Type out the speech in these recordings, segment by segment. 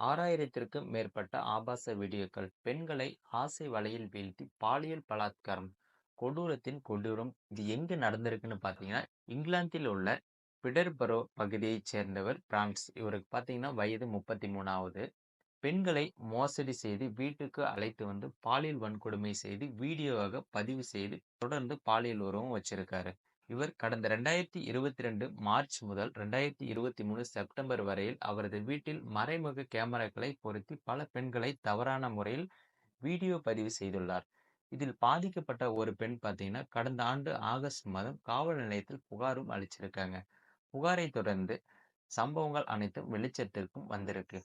ஆறாயிரத்திற்கும் மேற்பட்ட ஆபாச வீடியோக்கள் பெண்களை ஆசை வலையில் வீழ்த்தி பாலியல் பலாத்காரம் கொடூரத்தின் கொடூரம் இது எங்க நடந்திருக்குன்னு பார்த்தீங்கன்னா இங்கிலாந்தில் உள்ள பிடர்பரோ பகுதியைச் சேர்ந்தவர் பிரான்ஸ். இவருக்கு பார்த்தீங்கன்னா வயது முப்பத்தி மூணாவது பெண்களை மோசடி செய்து வீட்டுக்கு அழைத்து வந்து பாலியல் வன்கொடுமை செய்து வீடியோவாக பதிவு செய்து தொடர்ந்து பாலியல் உறவும் வச்சிருக்காரு. இவர் கடந்த ரெண்டாயிரத்தி இருபத்தி ரெண்டு மார்ச் முதல் ரெண்டாயிரத்தி இருபத்தி மூணு செப்டம்பர் வரையில் அவரது வீட்டில் மறைமுக கேமராக்களை பொருத்தி பல பெண்களை தவறான முறையில் வீடியோ பதிவு செய்துள்ளார். இதில் பாதிக்கப்பட்ட ஒரு பெண் பார்த்தீங்கன்னா கடந்த ஆண்டு ஆகஸ்ட் மாதம் காவல் நிலையத்தில் புகாரும் அளிச்சிருக்காங்க. புகாரை தொடர்ந்து சம்பவங்கள் அனைத்தும் வெளிச்சத்திற்கும் வந்திருக்கு.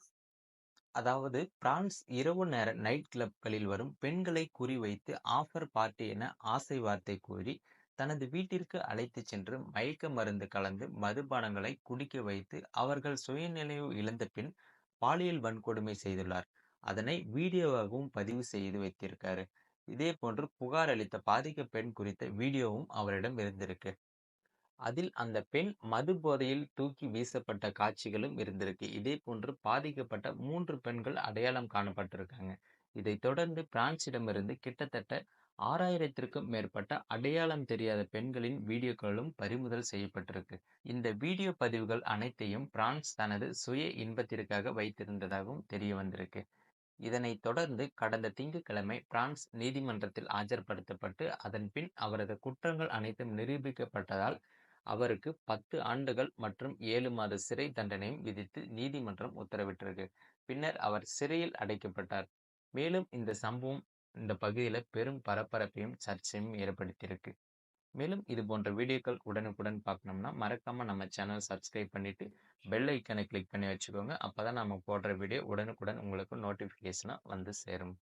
அதாவது பிரான்ஸ் இரவு நேர நைட் கிளப்களில் வரும் பெண்களை குறிவைத்து ஆஃபர் பார்ட்டி என ஆசை வார்த்தை கூறி தனது வீட்டிற்கு அழைத்து சென்று மயக்க மருந்து கலந்து மதுபானங்களை குடிக்க வைத்து அவர்கள் சுயநிலையை இழந்த பின் பாலியல் வன்கொடுமை செய்துள்ளார். அதனை வீடியோவாகவும் பதிவு செய்து வைத்திருக்காரு. இதே போன்று புகார் அளித்த பாதிக்க பெண் குறித்த வீடியோவும் அவரிடம் இருந்திருக்கு. அதில் அந்த பெண் மது போதையில் தூக்கி வீசப்பட்ட காட்சிகளும் இருந்திருக்கு. இதே போன்று பாதிக்கப்பட்ட மூன்று பெண்கள் அடையாளம் காணப்பட்டிருக்காங்க. இதைத் தொடர்ந்து பிரான்சிடமிருந்து கிட்டத்தட்ட ஆறாயிரத்திற்கும் மேற்பட்ட அடையாளம் தெரியாத பெண்களின் வீடியோக்களும் பறிமுதல் செய்யப்பட்டிருக்கு. இந்த வீடியோ பதிவுகள் அனைத்தையும் பிரான்ஸ் தனது சுய இன்பத்திற்காக வைத்திருந்ததாகவும் தெரிய வந்திருக்கு. இதனைத் தொடர்ந்து கடந்த திங்கட்கிழமை பிரான்ஸ் நீதிமன்றத்தில் ஆஜர்படுத்தப்பட்டு அதன் பின் அவரது குற்றங்கள் அனைத்தும் நிரூபிக்கப்பட்டதால் அவருக்கு பத்து ஆண்டுகள் மற்றும் ஏழு மாத சிறை தண்டனையும் விதித்து நீதிமன்றம் உத்தரவிட்டிருக்கு. பின்னர் அவர் சிறையில் அடைக்கப்பட்டார். மேலும் இந்த சம்பவம் இந்த பகுதியில் பெரும் பரபரப்பையும் சர்ச்சையும் ஏற்படுத்தியிருக்கு. மேலும் இது போன்ற வீடியோக்கள் உடனுக்குடன் பார்க்கணும்னா மறக்காமல் நம்ம சேனல் சப்ஸ்கிரைப் பண்ணிட்டு பெல் ஐக்கனை கிளிக் பண்ணி வச்சுக்கோங்க. அப்பதான் நம்ம போடுற வீடியோ உடனுக்குடன் உங்களுக்கு நோட்டிஃபிகேஷனாக வந்து சேரும்.